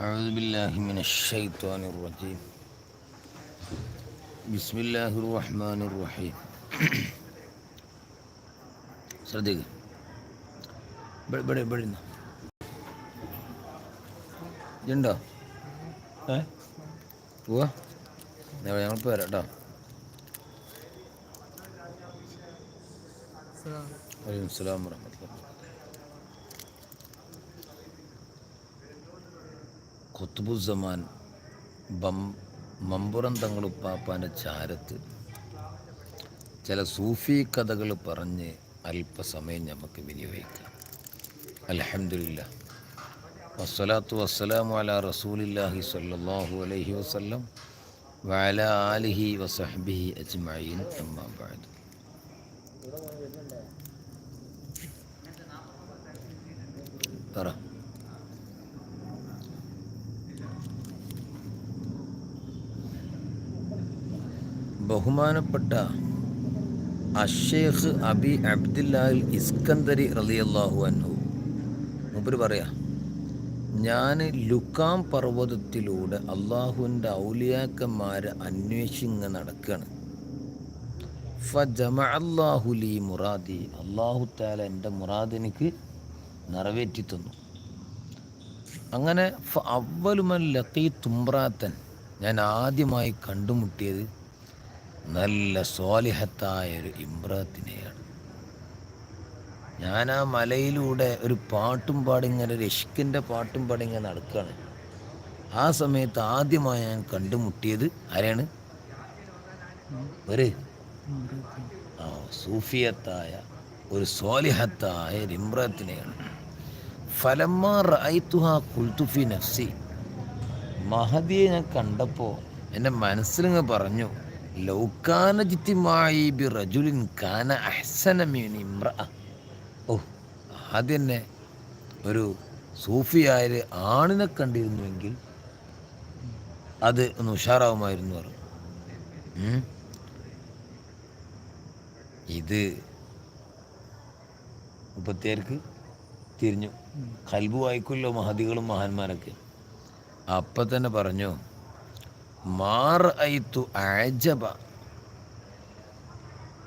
أعوذ بالله من الشيطان الرجيم بسم الله الرحمن الرحيم ശ്രദ്ധിക്കുക ഇവിടെ ഇവിടെ ഇവിടെ ഇരുന്നോ. ഇതുണ്ടോ ഏ പോവാ ഞങ്ങൾ വരാം കേട്ടോ വലൈക്കും സ്ലാം വറഹമത്തുള്ള ഖുത്തുബുസമാൻ ബം മമ്പുറം തങ്ങളുപ്പാപ്പാന്റെ ചാരത്ത് ചില സൂഫി കഥകൾ പറഞ്ഞ് അല്പസമയം നമുക്ക് വിനിയോഗിക്കാം. അലഹമില്ല വസ്സലാത്തു വസ്സലാമു അല റസൂലില്ലാഹി സല്ലാഹു അലൈഹി വസ്ലം വല ആലിഹി വസഹബിഹി അജ്മീൻ അമ്മാ ബഅദ്. പറ. ബഹുമാനപ്പെട്ട അഷേഖ് അബി അബ്ദുല്ലാൽ ഇസ്കന്ദരി റളിയല്ലാഹു അൻഹു. മൂപ്പര് പറയാ ഞാൻ ലുക്കാം പർവതത്തിലൂടെ അള്ളാഹുവിന്റെ ഔലിയാക്കന്മാരെ അന്വേഷിങ്ങ് നടക്കുകയാണ് ഫജമ മുറാദി അള്ളാഹു താല എന്റെ മുറാദിനിക്ക് നിറവേറ്റി തന്നു. അങ്ങനെ ഫ അവലുമൻ ലക്കീ തുമ്പ്രാത്തൻ ഞാൻ ആദ്യമായി കണ്ടുമുട്ടിയത് നല്ല സ്വാലിഹത്തായ ഒരു ഇമ്രാത്തിനെയാണ്. ഞാൻ ആ മലയിലൂടെ ഒരു പാട്ടും പാടി ഇങ്ങനെ ഒരു ഇഷ്കിന്റെ പാട്ടും പാടി ഇങ്ങനെ നടക്കുകയാണ്. ആ സമയത്ത് ആദ്യമായി ഞാൻ കണ്ടുമുട്ടിയത് ആരാണ്? ആ സൂഫിയത്തായ ഒരു സ്വാലിഹത്തായ ഒരു ഇമ്രാത്തിനെയാണ്. ഫലമ്മ റൈത്തുഹ കുൽത്തുഫി നഫ്സി. മഹദിയെ ഞാൻ കണ്ടപ്പോൾ എന്റെ മനസ്സിലിങ്ങ് പറഞ്ഞു ജിത്തിമായി ബി റജുലിൻ കാന ഓ ഒരു സൂഫിയായ ആണിനെ കണ്ടിരുന്നുവെങ്കിൽ അത് ഒന്ന് ഉഷാറാവുമായിരുന്നു പറഞ്ഞു. ഇത് മുപ്പത്തിയേർക്ക് തിരിഞ്ഞു. കൽബു വായിക്കുമല്ലോ മഹദികളും മഹാന്മാരൊക്കെ. അപ്പം തന്നെ പറഞ്ഞു മാർ ഐത്തു അജബ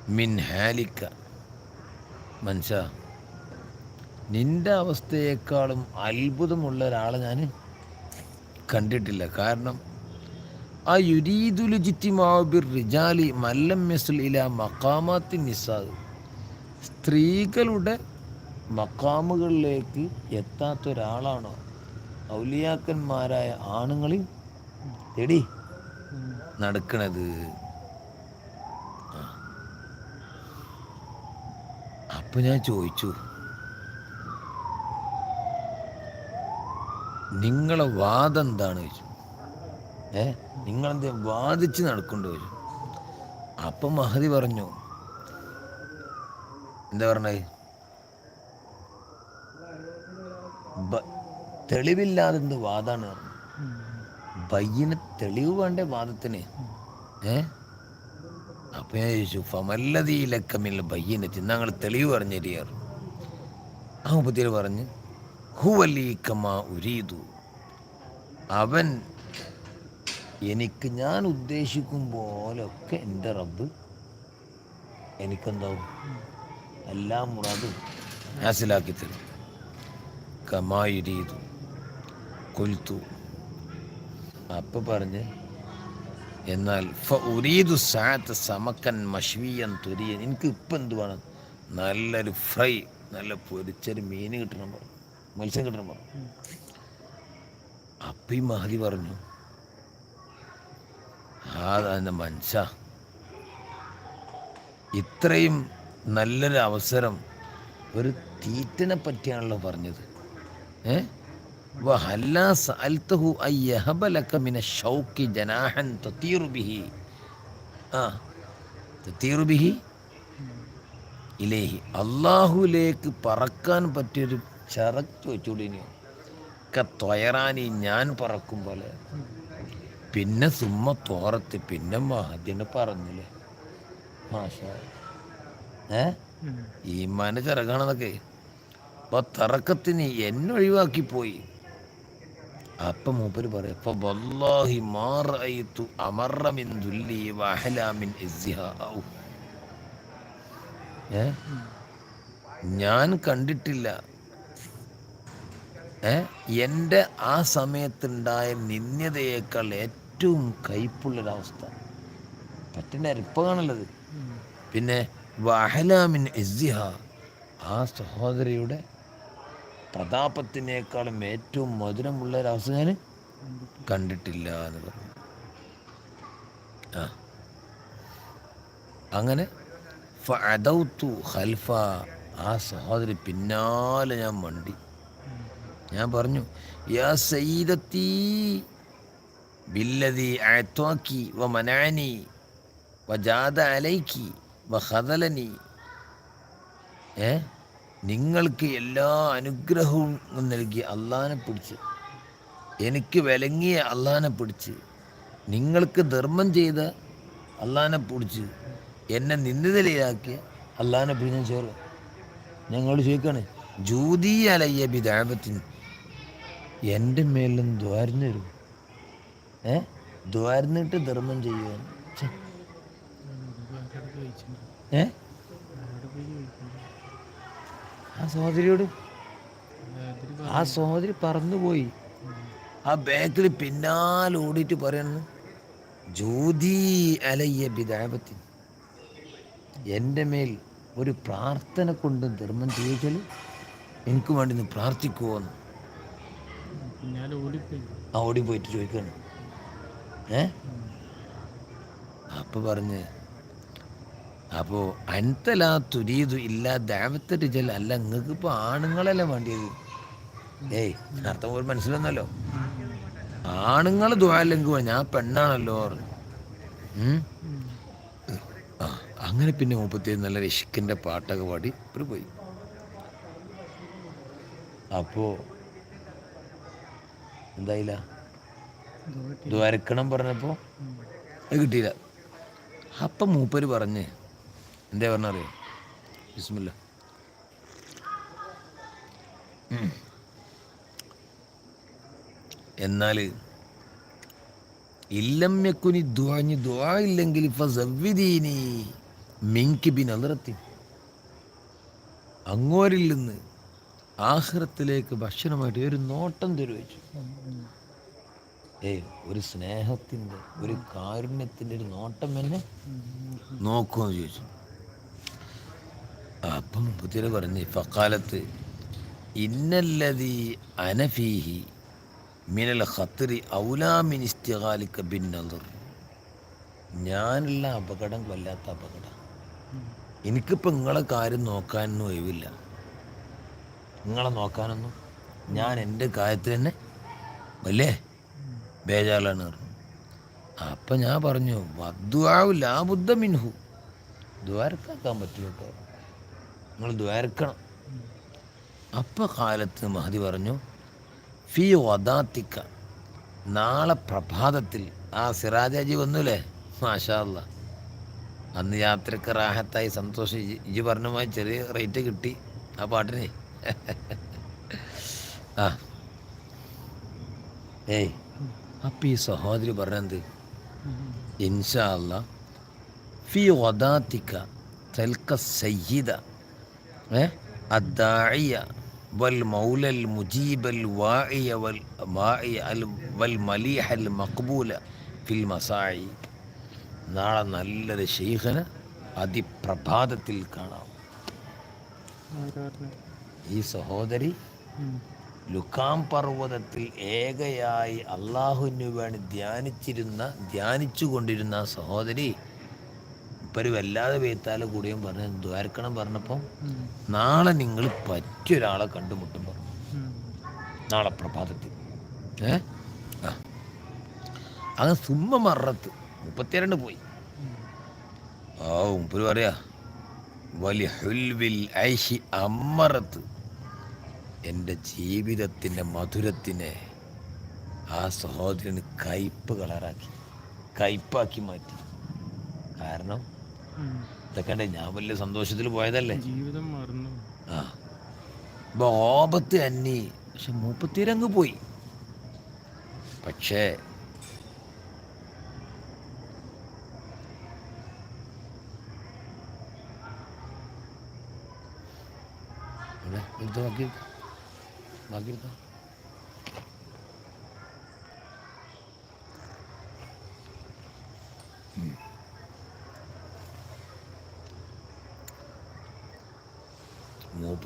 മിൻ ഹാലിക്ക. നിന്റെ അവസ്ഥയേക്കാളും അത്ഭുതമുള്ള ഒരാളെ ഞാൻ കണ്ടിട്ടില്ല. കാരണം ആ യുരീദുലുജിത്തിമാബിർ റിജാലി മല്ലം ഇല മക്കാമാത്തി നിസാദ് സ്ത്രീകളുടെ മക്കാമുകളിലേക്ക് എത്താത്ത ഒരാളാണോ ഔലിയാക്കന്മാരായ ആണുങ്ങളിൽ എടി നടക്കണത്. അപ്പൊ ഞാൻ ചോദിച്ചു. നിങ്ങളെ വാദം എന്താണ് ചോദിച്ചു. ഏ? നിങ്ങളെന്താ വാദിച്ച് നടക്കുന്നുണ്ട് ചോദിച്ചു. അപ്പം മഹതി പറഞ്ഞു. എന്താ പറഞ്ഞത് തെളിവില്ലാതെ എന്ത് വാദാണ് പറഞ്ഞു ബയ്യന് തെളിവ് വേണ്ടേ വാദത്തിന്? ഏ? അപ്പൊ ഞാൻ ചോദിച്ചു ഫമല്ലതീലക്കമില്ല ബയ്യനെത്തി ഞങ്ങൾ തെളിവ് പറഞ്ഞു. തരികയാറ് ആ മുപ്പത്തിയിൽ പറഞ്ഞ് ഹുവലീക്കമാ ഉരീതു അവൻ എനിക്ക് ഞാൻ ഉദ്ദേശിക്കും പോലൊക്കെ എന്റെ റബ്ബ് എനിക്കെന്താവും? എല്ലാം മുറാദും ഹാസിലാക്കി തരും. കമായുരീതു കൊൽത്തു. അപ്പൊ പറഞ്ഞ് എന്നാൽ സമക്കൻ മഷ്വീയൻ തുരിയൻ എനിക്ക് ഇപ്പം എന്ത് വേണം നല്ലൊരു ഫ്രൈ നല്ല പൊരിച്ചൊരു മീൻ കിട്ടണം പറഞ്ഞു. മത്സ്യം കിട്ടണം പറഞ്ഞു. അപ്പം ഈ മഹതി പറഞ്ഞു ആ അതിന്റെ മനുഷ്യ? ഇത്രയും നല്ലൊരു അവസരം ഒരു തീറ്റനെ പറ്റിയാണല്ലോ പറഞ്ഞത്. ഏ? ഇലേഹി. അള്ളാഹുലേക്ക് പറക്കാൻ പറ്റിയൊരു ചിറക് ചോദിച്ചുകൂടിനിയോ ഒക്കെ തൊയറാനി ഞാൻ പറക്കും പോലെ. പിന്നെ സുമ്മ തോറത്ത് പിന്നെ മഹദ്യനെ പറഞ്ഞില്ലേ. മാഷ ഏ? ഈ മന ചിറകാണെന്നൊക്കെ അപ്പൊ തറക്കത്തിന് എന്നെ ഒഴിവാക്കി പോയി അപ്പം മൂപ്പര് പറയാം "ഫ വല്ലാഹി ദുല്ലി വഹലാമിൻ മിൻ ഇസ്സിഹാ." ഏ? ഞാൻ കണ്ടിട്ടില്ല. ഏ? എന്റെ ആ സമയത്തുണ്ടായ നിന്ദ്യതയേക്കാൾ ഏറ്റവും കയ്പുള്ളൊരവസ്ഥ. പറ്റണ്ട ഇപ്പകാണല്ലത് പിന്നെ വഹലാമിൻ ഇസ്സിഹ ആ സഹോദരിയുടെ പ്രതാപത്തിനേക്കാളും ഏറ്റവും മധുരമുള്ള ഒരവസ്ഥ ഞാൻ കണ്ടിട്ടില്ല എന്ന് പറഞ്ഞു. ആ. അങ്ങനെ ഫഅദൗതു ഖൽഫ. ആ സഹോദരി പിന്നാലെ ഞാൻ മണ്ടി. ഞാൻ പറഞ്ഞു യാ സയ്യിദത്തി ബില്ലദി അഅത്വാക്കി വ മനാനി വജാദ അലൈക്കി വ ഹദലനി ഏ? നിങ്ങൾക്ക് എല്ലാ അനുഗ്രഹവും നൽകി അള്ളാനെ പിടിച്ച് എനിക്ക് വിലങ്ങിയ അള്ളാനെ പിടിച്ച് നിങ്ങൾക്ക് ധർമ്മം ചെയ്ത അള്ളാനെ പിടിച്ച് എന്നെ നിന്നിതലയാക്കിയ അള്ളാനെ പിടിച്ച് ഞാൻ ചേർവ് ഞങ്ങൾ ചോദിക്കാണ് ജൂതി അലയ്യ ബിദാപത്തിന് എന്റെ മേലും ദ്വാരന്ന് വരും ഏ? ദ്വാരന്നിട്ട് ധർമ്മം ചെയ്യുവാൻ. ഏ? ആ സഹോദരിയോട്? ആ സഹോദരി പറന്നുപോയി. ആ ബാക്കിൽ പിന്നാലെ ഓടിയിട്ട് പറയുന്നു ജ്യോതി അലയ്യ ബിദാപത്തിൻ എന്റെ മേൽ ഒരു പ്രാർത്ഥന കൊണ്ട് ധർമ്മം ചെയ്യിക്കൽ എനിക്ക് വേണ്ടി നിന്ന് പ്രാർത്ഥിക്കുമോന്ന് ആ ഓടിപ്പോയിട്ട് ചോദിക്കണം ഏ? അപ്പം പറഞ്ഞ് അപ്പോ അൻതലാ തുരീതു ഇല്ല ദാവത്തെ ജൽ അല്ല നിങ്ങൾക്ക് ഇപ്പൊ ആണുങ്ങളല്ലേ വേണ്ടിയത്? ഏയ് അർത്ഥം ഒരു മനസ്സിലൊന്നല്ലോ ആണുങ്ങൾ ദ്വാലെങ്കിൽ ഞാൻ പെണ്ണാണല്ലോ പറഞ്ഞു. ആ അങ്ങനെ പിന്നെ മുപ്പത്തി നല്ല രശിക്കിന്റെ പാട്ടൊക്കെ പാടി ഒരു പോയി. അപ്പോ എന്തായില്ല? ദ്വാരക്കണം പറഞ്ഞപ്പോൾ അത് കിട്ടിയില്ല. അപ്പം മൂപ്പര് പറഞ്ഞ് എന്താ പറഞ്ഞറിയോ? ബിസ്മില്ല. എന്നാൽ ഇല്ലം യക്കുനി ദ്വാഞ്ഞ് ദ്വാ ഇല്ലെങ്കിൽ ഫസവ്വിദീനി മിങ്കി ബിൻ അതിർത്തി അങ്ങോരിൽ നിന്ന് ആഹ്റത്തിലേക്ക് ഭക്ഷണമായിട്ട് ഒരു നോട്ടം തരുവച്ചു. ഏ ഒരു സ്നേഹത്തിന്റെ ഒരു കാരുണ്യത്തിന്റെ ഒരു നോട്ടം എന്നെ നോക്കുമെന്ന് ചോദിച്ചു. അപ്പം കുത്തിരി പറഞ്ഞു ഫക്കാലത്ത് ഇന്നല്ലതി അനഫീഹി മിനൽ ഖത്തറി ബിൻ നദർ. ഞാനുള്ള അപകടം വല്ലാത്ത അപകടം. എനിക്കിപ്പോൾ നിങ്ങളെ കാര്യം നോക്കാനൊന്നും ഒഴിവില്ല. നിങ്ങളെ നോക്കാനൊന്നും ഞാൻ എന്റെ കാര്യത്തിൽ തന്നെ വല്ലേ ബേജാലാണ് പറഞ്ഞു. അപ്പം ഞാൻ പറഞ്ഞു വദ്വാവ് ലാബുദ്ധ മിൻഹു. ദ്വാരക്കാക്കാൻ പറ്റില്ല കേട്ടോ. നിങ്ങൾ ദ്വാരക്കണം. അപ്പോൾ കാലത്ത് മഹതി പറഞ്ഞു ഫി നാളെ പ്രഭാതത്തിൽ ആ സിറാജാജി വന്നുല്ലേ മാഷാ അല്ലാ അന്ന് യാത്രയ്ക്ക് റാഹത്തായി സന്തോഷം. ഇജി പറഞ്ഞുമായി ചെറിയ റേറ്റ് കിട്ടി ആ പാട്ടിന്. ആ. ഏയ് അപ്പം ഈ സഹോദരി ഇൻഷാ അല്ലാ ഫി വദാത്തിക്ക തൽക്ക സയ്യിദ നാളെ നല്ലൊരു ഷെയ്ഖന് അതിപ്രഭാതത്തിൽ കാണാം. ഈ സഹോദരി ലുക്കാം പർവതത്തിൽ ഏകയായി അള്ളാഹുവിന് വേണ്ടി ധ്യാനിച്ചിരുന്ന ധ്യാനിച്ചു കൊണ്ടിരുന്ന സഹോദരി ഇപ്പൊരു വല്ലാതെ വേത്താലെ കൂടിയും പറഞ്ഞ ദ്വാരക്കണം പറഞ്ഞപ്പം നാളെ നിങ്ങൾ പറ്റിയൊരാളെ കണ്ടുമുട്ടും പറഞ്ഞു. നാളെ പ്രഭാതത്തിൽ. ഏ? ആ. സുമ്മ മറത്ത്. മുപ്പത്തിരണ്ട് പോയി. ആ മുപ്പര് പറയാ വലിയ ഹുൽവിൽ ഐഷി അമ്മറത്ത് എന്റെ ജീവിതത്തിന്റെ മധുരത്തിനെ ആ സഹോദരന് കയ്പ് കളറാക്കി കയ്പാക്കി മാറ്റി. കാരണം ഇതൊക്കെ ഞാൻ വലിയ സന്തോഷത്തിൽ പോയതല്ലേ? ജീവിതം മറന്നു. ആ. ബോപത്ത് അന്നി പക്ഷെ മൂപ്പത്തിരങ്ങ് പോയി. പക്ഷേ ബാക്കി ബാക്കി എടുത്തോ.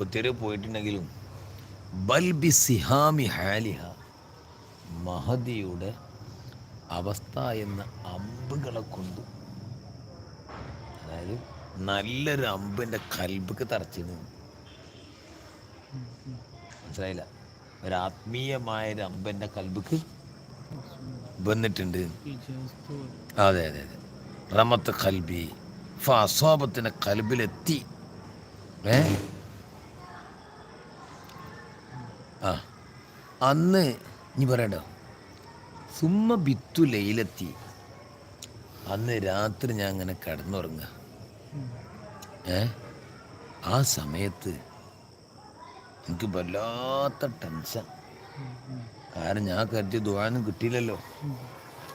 മൂപ്പത്തിര് പോയിട്ടുണ്ടെങ്കിലും ബൽബി സിഹാമി ഹാലിഹ മഹദിയുടെ അവസ്ഥ എന്ന അമ്പുകളെ കൊണ്ട്. അതായത് നല്ലൊരു അമ്പിന്റെ കൽബക്ക് തറച്ചിരുന്നു. മനസ്സിലായില്ല? ഒരു ആത്മീയമായ ഒരു കൽബക്ക് വന്നിട്ടുണ്ട്. അതെ അതെ അതെ. റമത്ത് കൽബി ഫാസോബത്തിന്റെ കൽബിലെത്തി. ഏ? അന്ന് നീ പറയണ്ടോ? സുമ്മ ബിത്തു ലയിലെത്തി അന്ന് രാത്രി ഞാൻ അങ്ങനെ കിടന്നുറങ്ങുക. ഏ? ആ സമയത്ത് എനിക്ക് വല്ലാത്ത ടെൻഷൻ. കാരണം ഞാൻ കരുതിയ ദുവാനും കിട്ടിയില്ലല്ലോ.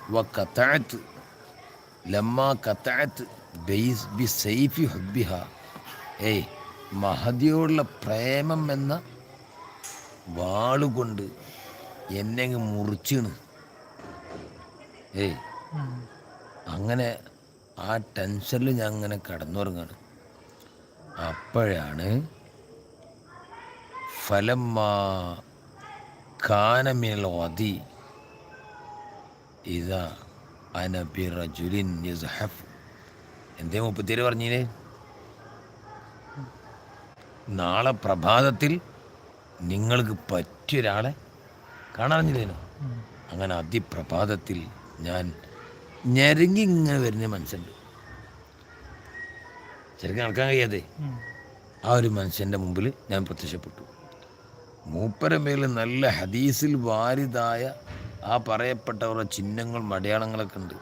വ കത്താഴത്ത് ലമ്മ കത്താഴത്ത് ബെയ്സ് ബി സൈഫി ഹബ്ബിഹ. ഏയ് മഹദിയോടുള്ള പ്രേമം എന്ന വാളുകൊണ്ട് എന്നെ അങ്ങ് മുറിച്ചിണ്. അങ്ങനെ ആ ടെൻഷനിൽ ഞാൻ അങ്ങനെ കടന്നുറങ്ങാണ്. അപ്പോഴാണ് ഫലമ്മ കാനമിനൽ ഇതാ അനബി എന്തേ മുപ്പത്തിയേര് പറഞ്ഞില്ലേ നാളെ പ്രഭാതത്തിൽ നിങ്ങൾക്ക് പറ്റിയ ഒരാളെ കാണാറിഞ്ഞില്ലേനോ അങ്ങനെ അതിപ്രഭാതത്തിൽ ഞാൻ ഞെരങ്ങി ഇങ്ങനെ വരുന്ന മനുഷ്യന്റെ ശരിക്കും നടക്കാൻ കഴിയാതെ ആ ഒരു മനുഷ്യന്റെ മുമ്പിൽ ഞാൻ പ്രത്യക്ഷപ്പെട്ടു. മൂപ്പരമേൽ നല്ല ഹദീസിൽ വാരിതായ ആ പറയപ്പെട്ടവരുടെ ചിഹ്നങ്ങളും അടയാളങ്ങളൊക്കെ ഉണ്ട്?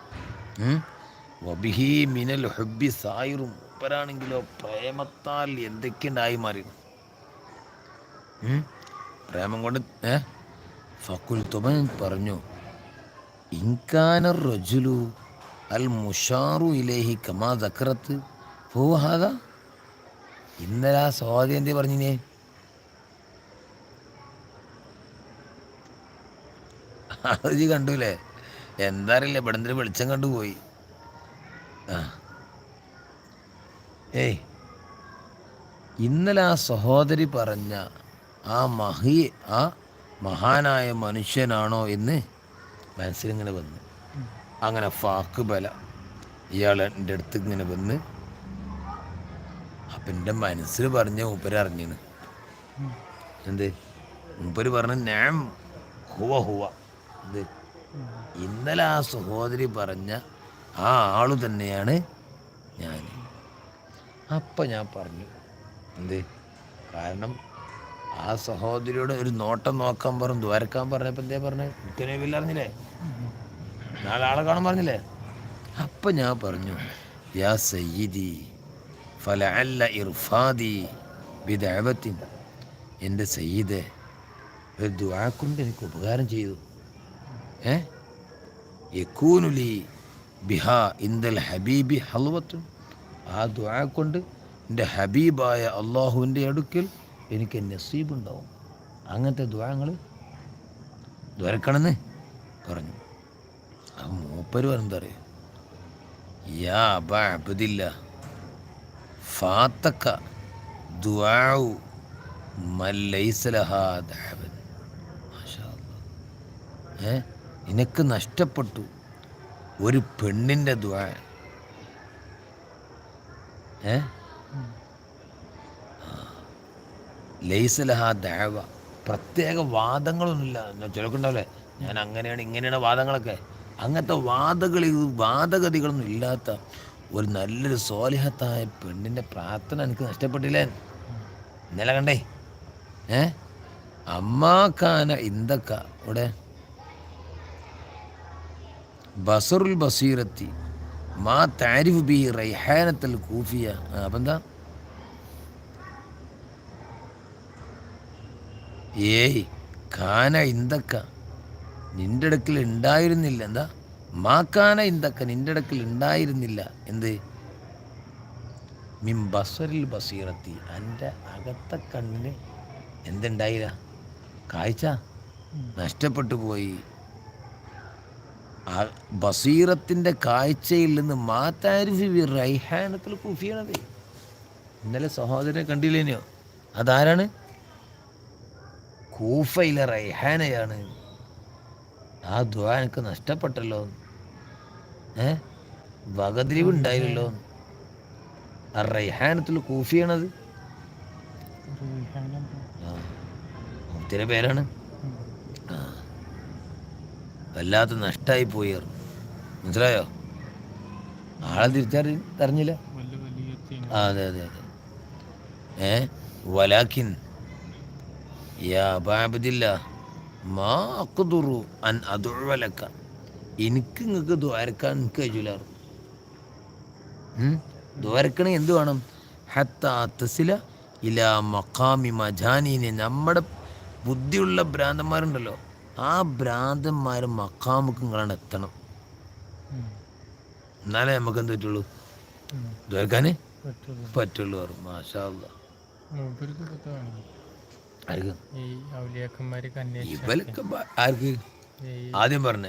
വബിഹി മിനൽ ഹബ്ബി സായിറും. മൂപ്പരാണെങ്കിലോ പ്രേമത്താൽ എന്തൊക്കെയുണ്ടായി മാറിയിരുന്നു? പ്രേമം കൊണ്ട് ഏ? ഫുൽത്തുമൻ തുമൻ പറഞ്ഞു ഇൻകാന റജുലു അൽ മുഷാറു ഇലേഹി കമാ ദക്രത്ത് ഫൂഹാദ ഇന്നലെ ആ സ്വാതി എന്തേ പറഞ്ഞിനേ? അത് ഇജ്ജ് കണ്ടൂലേ? എന്താ അറിയില്ല ഇവിടെ വെളിച്ചം കണ്ടുപോയി. ആ. ഏയ് ഇന്നലെ ആ സഹോദരി പറഞ്ഞ ആ മഹി ആ മഹാനായ മനുഷ്യനാണോ എന്ന് മനസ്സിലിങ്ങനെ വന്ന്. അങ്ങനെ ഫാക്ക് ബല ഇയാൾ എന്റെ അടുത്ത് ഇങ്ങനെ വന്ന് അപ്പം എന്റെ മനസ്സിൽ പറഞ്ഞ മൂപ്പര് അറിഞ്ഞിന്. എന്ത്? മൂപ്പര് പറഞ്ഞ ഞാൻ ഹുവ ഹുവ. എന്ത്? ഇന്നലെ ആ സഹോദരി പറഞ്ഞ ആ ആൾ തന്നെയാണ് ഞാൻ അപ്പം ഞാൻ പറഞ്ഞു. എന്ത്? കാരണം ആ സഹോദരിയോട് ഒരു നോട്ടം നോക്കാൻ പറഞ്ഞു ദ്വാരക്കാൻ പറഞ്ഞപ്പോൾ എന്തേ പറഞ്ഞു? എനിക്കനേവില്ല അറിഞ്ഞില്ലേ നാളെ കാണാൻ പറഞ്ഞില്ലേ? അപ്പം ഞാൻ പറഞ്ഞു യാ സയ്യിദി ഫലഅല്ല ഇർഫാദി ബിദഅവത്തിൻ. എന്റെ സയ്യിദെ ഒരു ദുആ കൊണ്ട് എനിക്ക് ഉപകാരം ചെയ്തു. ഏ? യക്കൂനുലി ബിഹ ഇന്ദൽ ഹബീബി ഹൽവത്തും ആ ദുആ കൊണ്ട് എന്റെ ഹബീബായ അള്ളാഹുവിന്റെ അടുക്കൽ എനിക്ക് നസീബുണ്ടാവും. അങ്ങനത്തെ ദ്വാങ്ങൾ ദ്വരക്കണമെന്ന് പറഞ്ഞു. ആ മൂപ്പര് പറഞ്ഞെന്താ അറിയോ? യാ അബ ഫാത്തക്ക ദ്വാവു അല്ലാ. ഏ? നിനക്ക് നഷ്ടപ്പെട്ടു ഒരു പെണ്ണിന്റെ ദ്വാ ഏ. ലൈസലഹ ദഴവ പ്രത്യേക വാദങ്ങളൊന്നുമില്ല. ചിലക്കുണ്ടാവില്ലേ ഞാൻ അങ്ങനെയാണ് ഇങ്ങനെയാണ് വാദങ്ങളൊക്കെ. അങ്ങനത്തെ വാദകൾ വാദഗതികളൊന്നും ഇല്ലാത്ത ഒരു നല്ലൊരു സോലിഹത്തായ പെണ്ണിന്റെ പ്രാർത്ഥന എനിക്ക് നഷ്ടപ്പെട്ടില്ലേ? ഇന്നലെ കണ്ടേ? ഏ? അമ്മാക്കാന ഇന്തക്ക ഇവിടെ ബസറുൽ ബസീറത്തി മാ താരിഫ് ബി റൈഹാനത്തൽ കൂഫിയ. അപ്പം എന്താ ഏയ് കാന ഇന്തക്ക നിന്റെ അടുക്കൽ ഉണ്ടായിരുന്നില്ല എന്താ? മാക്കാന ഇന്തക്ക നിന്റെ അടുക്കൽ ഉണ്ടായിരുന്നില്ല എന്ത്? മിം ബസറിൽ ബസീറത്തി. എന്റെ അകത്തെ കണ്ണിന് എന്തുണ്ടായില്ല? കാഴ്ച നഷ്ടപ്പെട്ടു പോയി. ബസീറത്തിന്റെ കാഴ്ചയിൽ നിന്ന് മാതാരിഫി റൈഹാനത്തിൽ കുഫിയണത്. ഇന്നലെ സഹോദരനെ കണ്ടില്ലേനോ? അതാരാണ്? കൂഫയിലെ റൈഹാനയാണ്. ആ ദ്വാ എനിക്ക് നഷ്ടപ്പെട്ടല്ലോ. ഏ? വകതിരിവ് ഉണ്ടായില്ലല്ലോ. ആ റൈഹാനത്തിൽ കൂഫിയാണത്? മുത്തിന്റെ പേരാണ്. വല്ലാത്ത നഷ്ടമായി പോയി മനസ്സിലായോ? ആളെ തിരിച്ചറി അറിഞ്ഞില്ല. അതെ അതെ അതെ. ഏ? വലാക്കിൻ. മാ അക്കുതുറു അൻ അതുഴവലക്ക എനിക്ക് നിങ്ങൾക്ക് ദ്വാരക്കാൻ എനിക്ക് കഴിയില്ലാറ് ദ്വാരക്കണ എന്ത് വേണം? ഹത്ത തസില ഇല മഖാമി മജാനീനെ. നമ്മുടെ ബുദ്ധിയുള്ള ഭ്രാന്തന്മാരുണ്ടല്ലോ ആ ഭ്രാന്തന്മാർ മക്കാമുക്ക് നിങ്ങളാണ് എത്തണം. എന്നാലേ നമുക്ക് എന്ത് പറ്റുള്ളൂ ദ്വാരക്കാന്? ദ്വാരക്കാൻ പറ്റുള്ളൂ. മാഷാ ഇവലൊക്കെ ആർക്ക്? ആദ്യം പറഞ്ഞ.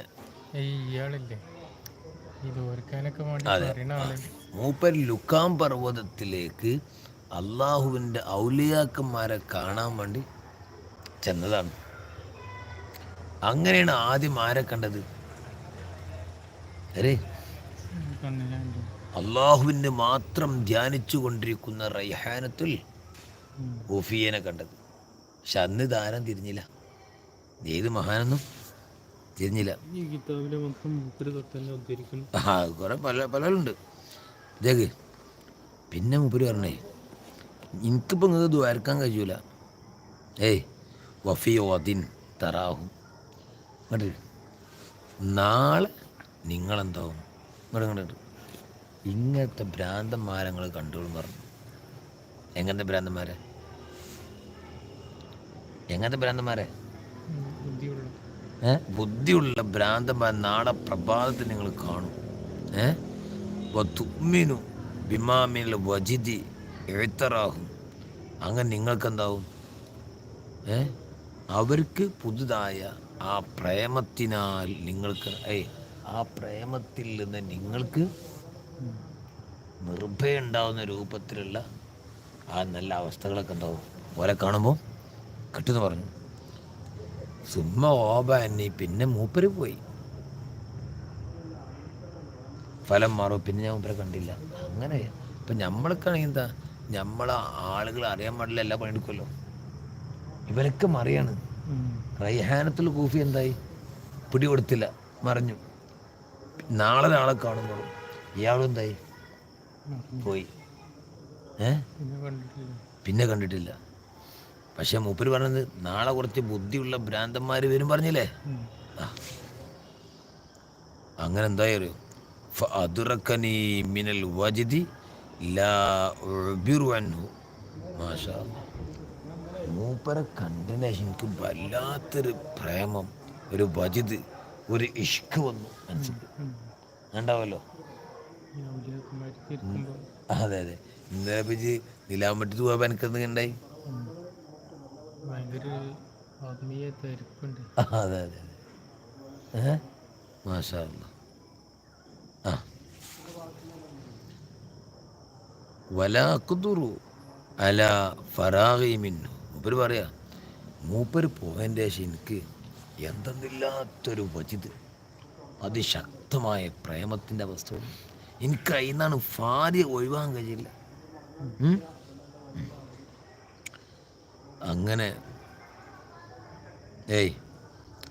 മൂപ്പർ ലുക്കാം പർവതത്തിലേക്ക് അള്ളാഹുവിന്റെ ഔലിയാക്കന്മാരെ കാണാൻ വേണ്ടി ചെന്നതാണ്. അങ്ങനെയാണ് ആദ്യം ആരെ കണ്ടത്? അരേ അള്ളാഹുവിന്റെ മാത്രം ധ്യാനിച്ചു കൊണ്ടിരിക്കുന്ന റൈഹാനത്തുൽ ഉം. കണ്ടത്. പക്ഷെ അന്ന് താരം തിരിഞ്ഞില്ല. ഏത് മഹാനൊന്നും തിരിഞ്ഞില്ല. ആ കുറേ പല പലരുണ്ട്. ഇതേക്ക്. പിന്നെ മുപ്പര് പറഞ്ഞേ എനിക്കിപ്പോൾ നിങ്ങൾക്ക് ദ്വാരക്കാൻ കഴിയൂല. ഏയ് വഫിയോദിൻ തറാഹും. ഇങ്ങോട്ട് നാളെ നിങ്ങളെന്താവും? ഇങ്ങോട്ട് ഇങ്ങോട്ട് ഇങ്ങനത്തെ ഭ്രാന്തന്മാരെ നിങ്ങൾ കണ്ടോളും പറഞ്ഞു. എങ്ങനത്തെ ഭ്രാന്തന്മാരെ? എങ്ങനത്തെ ഭ്രാന്തന്മാരെ? ഏഹ് ബുദ്ധിയുള്ള. ഏ? ബുദ്ധിയുള്ള ഭ്രാന്തന്മാർ നാളെ പ്രഭാതത്തിൽ നിങ്ങൾ കാണും. ഏ? തുമ്മിനു ബിമാമിൽ വജിതി എഴുത്തറാകും അങ്ങനെ നിങ്ങൾക്കെന്താവും? ഏ? അവർക്ക് പുതുതായ ആ പ്രേമത്തിനാൽ നിങ്ങൾക്ക് ഏയ് ആ പ്രേമത്തിൽ നിന്ന് നിങ്ങൾക്ക്. നിർഭയുണ്ടാവുന്ന രൂപത്തിലുള്ള ആ നല്ല അവസ്ഥകളൊക്കെ ഉണ്ടാവും ഓരെ കാണുമ്പോൾ കിട്ടുമെന്ന് പറഞ്ഞു. സുമ്മ ഓബ എന്നീ. പിന്നെ മൂപ്പര് പോയി. ഫലം മാറും. പിന്നെ ഞാൻ മൂപ്പരെ കണ്ടില്ല. അങ്ങനെ. ഇപ്പം നമ്മൾക്കാണെങ്കിൽ എന്താ? നമ്മളെ ആളുകൾ അറിയാൻ പാടില്ല. എല്ലാ പണിയെടുക്കുമല്ലോ ഇവരൊക്കെ മറിയാണ്. റൈഹാനത്തിൽ കൂഫി എന്തായി? പിടി കൊടുത്തില്ല മറിഞ്ഞു. നാളെ നാളെ കാണുമ്പോൾ ഇയാളും എന്തായി? പോയി. ഏ? പിന്നെ കണ്ടിട്ടില്ല. പക്ഷെ മൂപ്പര് പറഞ്ഞത് നാളെ കുറച്ച് ബുദ്ധിയുള്ള ഭ്രാന്തന്മാർ വരും പറഞ്ഞില്ലേ. അങ്ങനെ എന്തായി അറിയോ? ഫഅദ്റക്കനി മിനൽ മാഷാ മൂപ്പരെ കണ്ടതിന് ശേഷം എനിക്ക് വല്ലാത്തൊരു പ്രേമം ഒരു വജിത് ഒരു ഇഷ്ക് വന്നു മനസ്സിൽ. ഉം. ഉണ്ടാവല്ലോ അതെ അതെ. ഇന്നലെ പിജി നിലാമ്പറ്റി പോയപ്പോൾ എനിക്കെന്ത് ഉണ്ടായി ഉം. ഭയങ്കര ആത്മീയ തിരക്കുണ്ട് അതെ അതെ അതെ. മാഷാ മൂപ്പര് പറയാ മൂപ്പര് പോയതിന്റെ ശേഷം എനിക്ക് എന്തെന്നില്ലാത്തൊരു വജിത് അതിശക്തമായ പ്രേമത്തിന്റെ അവസ്ഥ വന്നു. എനിക്ക് അതിൽ നിന്നാണ് ഭാര്യ ഒഴിവാൻ കഴിയില്ല. അങ്ങനെ ഏയ്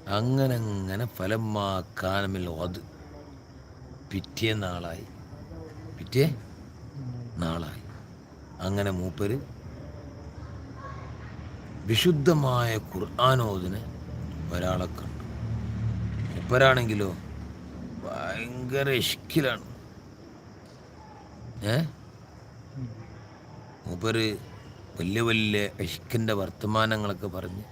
അങ്ങനെ അങ്ങനെ ഫലമാക്കാനമിൽ അത് പിറ്റേ നാളായി. പിറ്റേ നാളായി. അങ്ങനെ മൂപ്പര് വിശുദ്ധമായ ഖുർആാനോദിന് ഒരാളെ കണ്ടു. മൂപ്പരാണെങ്കിലോ ഭയങ്കര ഇഷ്കിലാണ്. ഏ. മൂപ്പര് വലിയ വലിയ ഇഷ്കിന്റെ വർത്തമാനങ്ങളൊക്കെ പറഞ്ഞ്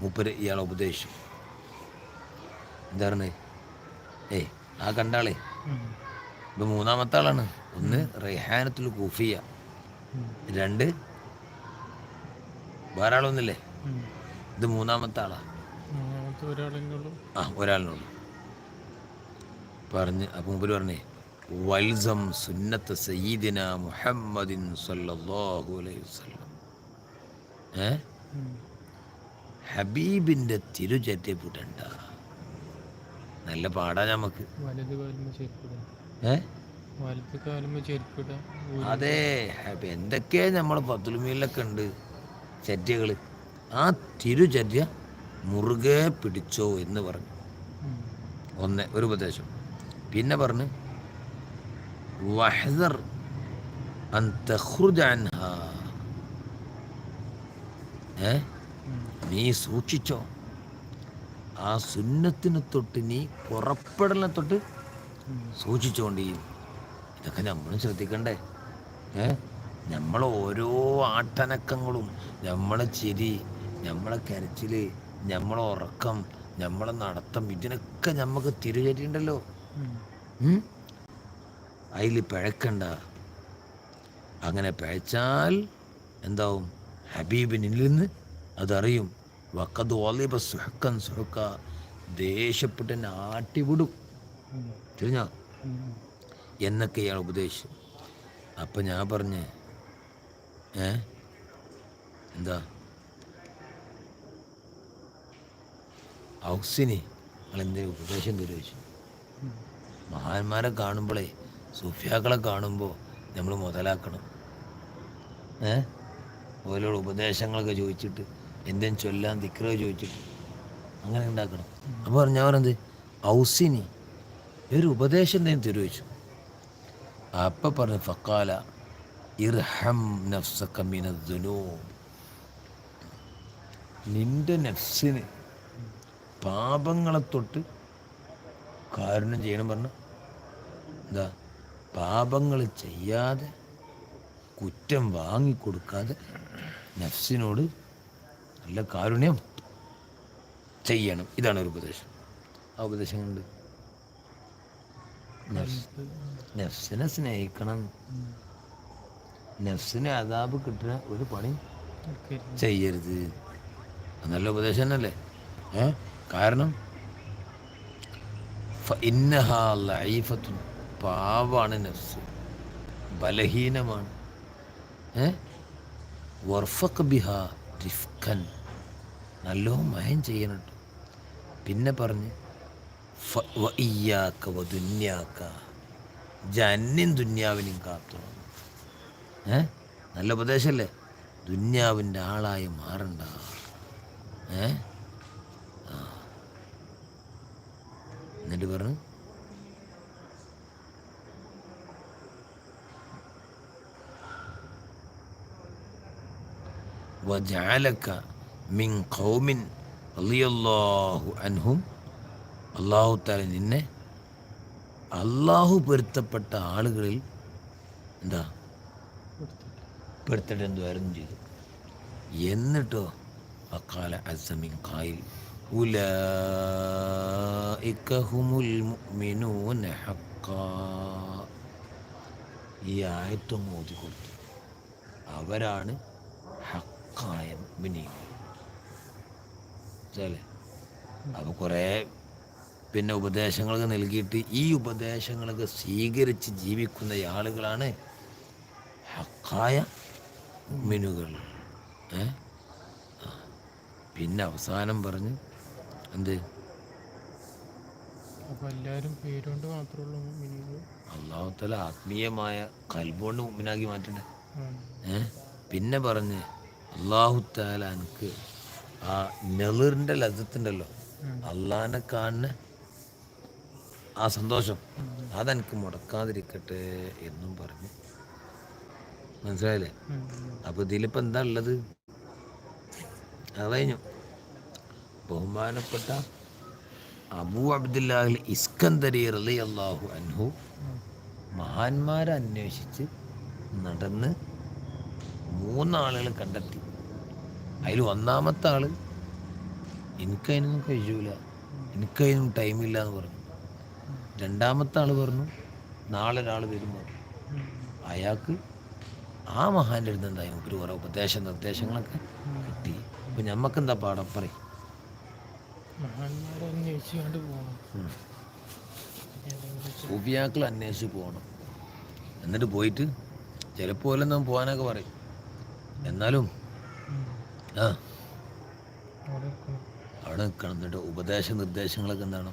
മൂപ്പര് ഇയാളെ ഉപദേശം എന്താണ് ഏ ആ കണ്ടാളേ? ഇത് മൂന്നാമത്തെ ആളാണ് ഒന്ന് റെഹാനത്തിൽ കുഫിയ. രണ്ട് വേറെ ആളൊന്നില്ലേ ഇത് മൂന്നാമത്തെ ആളാ ആ ഒരാളിനുള്ളൂ പറഞ്ഞ് അപ്പം മുമ്പിൽ പറഞ്ഞേ വൽസം സുന്നത്ത് സയ്യിദിന മുഹമ്മദിൻ സല്ലല്ലാഹു അലൈഹി വസല്ലം. ഏ. ഹബീബിന്റെ തിരുചര്യ വിടണ്ട നല്ല പാടാ നമുക്ക് അതെ എന്തൊക്കെയാ എന്തൊക്കെ നമ്മളെ പത്തുലുമീലൊക്കെ ഉണ്ട് ചര്യകൾ ആ തിരുചര്യ മുറുകെ പിടിച്ചോ എന്ന് പറഞ്ഞു. ഒന്ന് ഒരു ഉപദേശം. പിന്നെ പറഞ്ഞ് വഹദർ ഏ? നീ സൂക്ഷിച്ചോ. ആ സുന്നത്തിനെ തൊട്ട് നീ പുറപ്പെടലിനെ തൊട്ട് സൂക്ഷിച്ചുകൊണ്ട് ഇതൊക്കെ നമ്മൾ ശ്രദ്ധിക്കണ്ടേ? ഏ? നമ്മൾ ഓരോ ആട്ടനക്കങ്ങളും നമ്മളെ ചിരി നമ്മളെ കരച്ചിൽ നമ്മളെ ഉറക്കം നമ്മളെ നടത്തം ഇതിനൊക്കെ നമുക്ക് തിരിച്ചറിയുണ്ടല്ലോ അതിൽ പിഴക്കണ്ട. അങ്ങനെ പിഴച്ചാൽ എന്താവും? ഹബീബിനിൽ നിന്ന് അതറിയും. വക്കത് ഓലിബ സുഹക്കൻ സുഹക്ക ദേഷ്യപ്പെട്ട് എന്നെ ആട്ടിവിടും. തിരിഞ്ഞോ? എന്നൊക്കെ ഇയാൾ ഉപദേശിച്ചു. അപ്പം ഞാൻ പറഞ്ഞേ ഏ? എന്താ? ഔസിനി നിങ്ങൾ എന്തെങ്കിലും ഉപദേശം തരുവച്ചു മഹാന്മാരെ കാണുമ്പോഴേ സുഫിയാക്കളെ കാണുമ്പോൾ നമ്മൾ മുതലാക്കണം. ഏ? ഓരോട് ഉപദേശങ്ങളൊക്കെ ചോദിച്ചിട്ട് എന്തേലും ചൊല്ലാൻ ദിക്ര ചോദിച്ചിട്ട് അങ്ങനെ ഉണ്ടാക്കണം. അപ്പോൾ ഞാൻ പറഞ്ഞത് ഔസിനി ഒരു ഉപദേശം എന്തെങ്കിലും തിരുവച്ചു അപ്പം പറഞ്ഞു ഫക്കാല ഇർഹം നഫ്സക മിനദ്ദുനൂബ് നിന്റെ നഫ്സിന് പാപങ്ങളെ തൊട്ട് കാരുണ്യം ചെയ്യണം പറഞ്ഞു. എന്താ? പാപങ്ങൾ ചെയ്യാതെ കുറ്റം വാങ്ങിക്കൊടുക്കാതെ നഫ്സിനോട് നല്ല കാരുണ്യം ചെയ്യണം. ഇതാണ് ഒരു ഉപദേശം. ആ ഉപദേശം കൊണ്ട് നഫ്സ് നഫ്സിനെ സ്നേഹിക്കണം. നഫ്സിനെ അതാപ് കിട്ടുന്ന ഒരു പണി ചെയ്യരുത്. നല്ല ഉപദേശം തന്നെയല്ലേ? ഏ? കാരണം പാവാണ് നഫ്സ് ബലഹീനമാണ്. റിഫ്കൻ നല്ലോ മയം ചെയ്യണുണ്ട്. പിന്നെ പറഞ്ഞ് ജന്യം ദുന്യാവിനെയും കാത്തോളും ഏ? നല്ല ഉപദേശമല്ലേ ദുന്യാവിന്റെ ആളായി മാറണ്ട. ഏ? എന്നിട്ട് പറഞ്ഞു വജാലക്ക മിൻ ഖൗമിൻ റളിയല്ലാഹു അൻഹും. അള്ളാഹു താല നിന്നെ അള്ളാഹു പൊരുത്തപ്പെട്ട ആളുകളിൽ എന്താ പെടുത്തിട്ട് എന്തുവായിരുന്നു ചെയ്തു. എന്നിട്ടോ അക്കാല അസമിൻ കായിൽ ഉലഇക هم മുഅ്മിനൂന ഹഖാ ഈ ആയത്വം ഓതി കൊടുത്തു അവരാണ് ഹക്കായ മുഅ്മിനീങ്ങൾ മനസ്സിലായില്ലേ? അപ്പോൾ കുറേ പിന്നെ ഉപദേശങ്ങളൊക്കെ നൽകിയിട്ട് ഈ ഉപദേശങ്ങളൊക്കെ സ്വീകരിച്ച് ജീവിക്കുന്ന ആളുകളാണ് ഹക്കായ മിനുകൾ പിന്നെ അവസാനം പറഞ്ഞ് എന്ത്? അള്ളാഹുത്തല ആത്മീയമായ കൽബോണ്ട് മുമ്പിനാക്കി മാറ്റണ്ടേ? ഏ? പിന്നെ പറഞ്ഞ് അള്ളാഹുത്താല എനിക്ക് ആ നെളിറിന്റെ ലജത്തുണ്ടല്ലോ അള്ളാഹിനെ കാണുന്ന ആ സന്തോഷം. അതെനിക്ക് മുടക്കാതിരിക്കട്ടെ എന്നും പറഞ്ഞു. മനസ്സിലായില്ലേ? അപ്പോൾ ഇതിലിപ്പോൾ എന്താ ഉള്ളത്? അത് കഴിഞ്ഞു. ബഹുമാനപ്പെട്ട അബൂ അബ്ദുല്ലാഹിൽ ഇസ്കന്ദരി റലി അള്ളാഹു അൻഹു മഹാന്മാരെ അന്വേഷിച്ച് നടന്ന് മൂന്നാളുകൾ കണ്ടെത്തി. അതിൽ ഒന്നാമത്തെ ആൾ എനിക്കതിനൊന്നും കഴിയൂല എനിക്കതിനും ടൈമില്ല എന്ന് പറഞ്ഞു. രണ്ടാമത്തെ ആൾ പറഞ്ഞു നാളെ ഒരാൾ വരുമ്പോൾ അയാൾക്ക് ആ മഹാന്റെ അടുത്ത് എന്തായി ഒരു കുറേ ഉപദേശ നിർദ്ദേശങ്ങളൊക്കെ കിട്ടി. അപ്പം ഞമ്മക്കെന്താ പാടം പറയും. മഹാന്മാരെ അന്വേഷിച്ചുകൊണ്ട് പോകണം ഉം. ഏതെങ്കിലും സൂഫിയാക്കൾ അന്വേഷിച്ച് പോകണം എന്നിട്ട് പോയിട്ട് ചിലപ്പോൾ നാം പോകാനൊക്കെ പറയും. എന്നാലും. ആ. അവിടെ നിൽക്കണം. എന്നിട്ട് ഉപദേശ നിർദ്ദേശങ്ങളൊക്കെ എന്താണ്.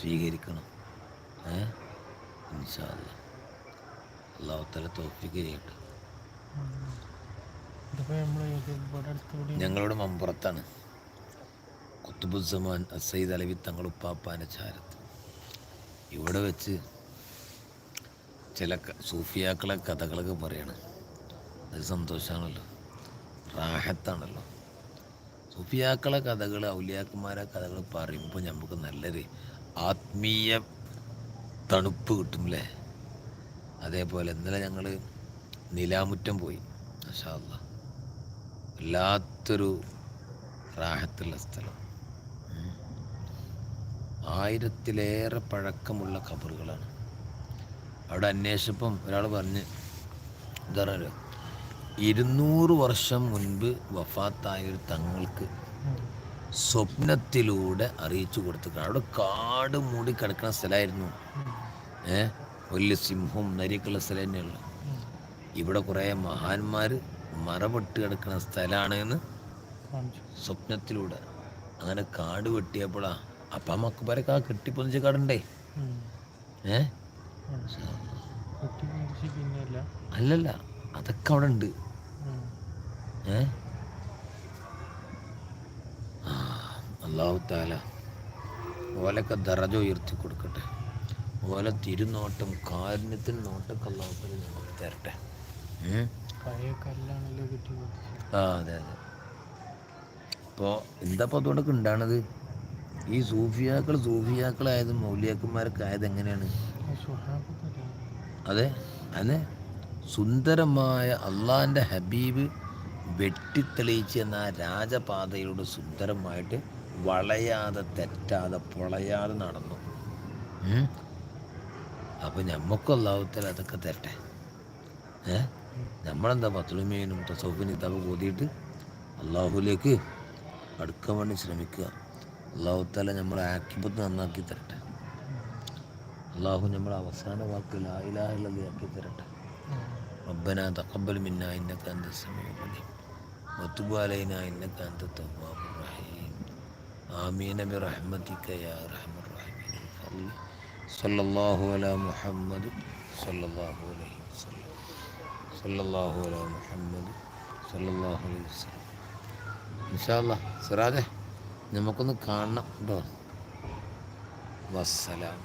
സ്വീകരിക്കണം. ഏ? ഇൻഷാല്ല അള്ളാഹുത്തല ചെയ്യട്ടെ. ഞങ്ങളുടെ മമ്പുറത്താണ്. കുത്തുബുസമാൻ അസൈദ് അലവി തങ്ങളുപ്പാപ്പാന്റെ ചാരത്ത്. ഇവിടെ വെച്ച് ചില സൂഫിയാക്കളെ കഥകളൊക്കെ പറയണം. അത് സന്തോഷമാണല്ലോ റാഹത്താണല്ലോ. സൂഫിയാക്കളെ കഥകൾ ഔലിയാക്കന്മാരെ കഥകൾ പറയുമ്പോൾ നമുക്ക് നല്ലൊരു ആത്മീയ തണുപ്പ് കിട്ടും അല്ലേ അതേപോലെ ഇന്നലെ ഞങ്ങൾ നിലാമുറ്റം പോയി. മാഷാ അല്ലാ വല്ലാത്തൊരു റാഹത്തുള്ള സ്ഥലം. ആയിരത്തിലേറെ പഴക്കമുള്ള ഖബറുകളാണ്. അവിടെ അന്വേഷിച്ചപ്പം ഒരാൾ പറഞ്ഞ് എന്താ പറയുക ഇരുന്നൂറ് വർഷം മുൻപ് വഫാത്തായ ഒരു തങ്ങൾക്ക് സ്വപ്നത്തിലൂടെ അറിയിച്ചു കൊടുത്തിട്ടുണ്ട്. അവിടെ കാട് മൂടി കിടക്കുന്ന സ്ഥലമായിരുന്നു. ഏ വലിയ സിംഹവും നരിക്കുള്ള സ്ഥലം തന്നെയുള്ളു ഇവിടെ കുറേ മഹാന്മാർ മറപെട്ട് കിടക്കുന്ന സ്ഥലമാണ് എന്ന് സ്വപ്നത്തിലൂടെ. അങ്ങനെ കാട് വെട്ടിയപ്പോഴാ അപ്പം മക്കുപരക്ക് ആ കെട്ടിപ്പൊന്നിച്ച് കടണ്ടേ ഏ? അല്ലല്ല അതൊക്കെ അവിടെ ഉണ്ട് അല്ലാത്താല ഏ? ആ അള്ളാഹു താല ഓലൊക്കെ ദറജ ഉയർത്തി കൊടുക്കട്ടെ. ഓല തിരുനോട്ടം കാരുണ്യത്തിന് നോട്ടൊക്കെ അള്ളാഹു താല നമുക്ക് തരട്ടെ. ആ അതെ അതെ. ഇപ്പോൾ എന്താ ഇപ്പോൾ അതുകൊണ്ടൊക്കെ ഉണ്ടാണത് ഈ സൂഫിയാക്കൾ സൂഫിയാക്കളായതും മൗലിയാക്കന്മാർക്കായത് എങ്ങനെയാണ്? അതെ അതെ. സുന്ദരമായ അള്ളാഹിന്റെ ഹബീബ് വെട്ടിത്തെളിയിച്ച് എന്ന രാജപാതയിലൂടെ സുന്ദരമായിട്ട് വളയാതെ തെറ്റാതെ പൊളയാതെ നടന്നു. അപ്പം അള്ളാഹുത്തല അതൊക്കെ തരട്ടെ. ഏ? നമ്മളെന്താ പത്തുളുമീനും തസൗഫിനും തവ കൂതിയിട്ട് അള്ളാഹുലേക്ക് അടുക്കാൻ വേണ്ടി ശ്രമിക്കുക. അള്ളാഹുത്തല നമ്മളെ ആക്കിപ്പത്ത് നന്നാക്കി തരട്ടെ. അള്ളാഹു നമ്മളെ അവസാന വാക്ക് ലായിലാഹില്ലാതെ ആക്കി തരട്ടെ. റബ്ബന തഖബ്ബൽ മിന്ന ഇന്നക അന്ത സമീഉൽ അലീം. വതുബ് അലൈന ഇന്നക അന്ത തവ്വാബുർ റഹീം. ആമീൻ ബിറഹ്മതിക യാ അർഹമർ റഹീം ഫളി സല്ലല്ലാഹു അലാ മുഹമ്മദ് സല്ലല്ലാഹു അലൈഹി വസല്ലം. സല്ലല്ലാഹു അലാ മുഹമ്മദ് സല്ലല്ലാഹു അലൈഹി വസല്ലം. ഇൻഷാ അല്ലാഹ് സിറാജേ. നമുക്കൊന്ന് കാണണം കേട്ടോ വസ്സലാം.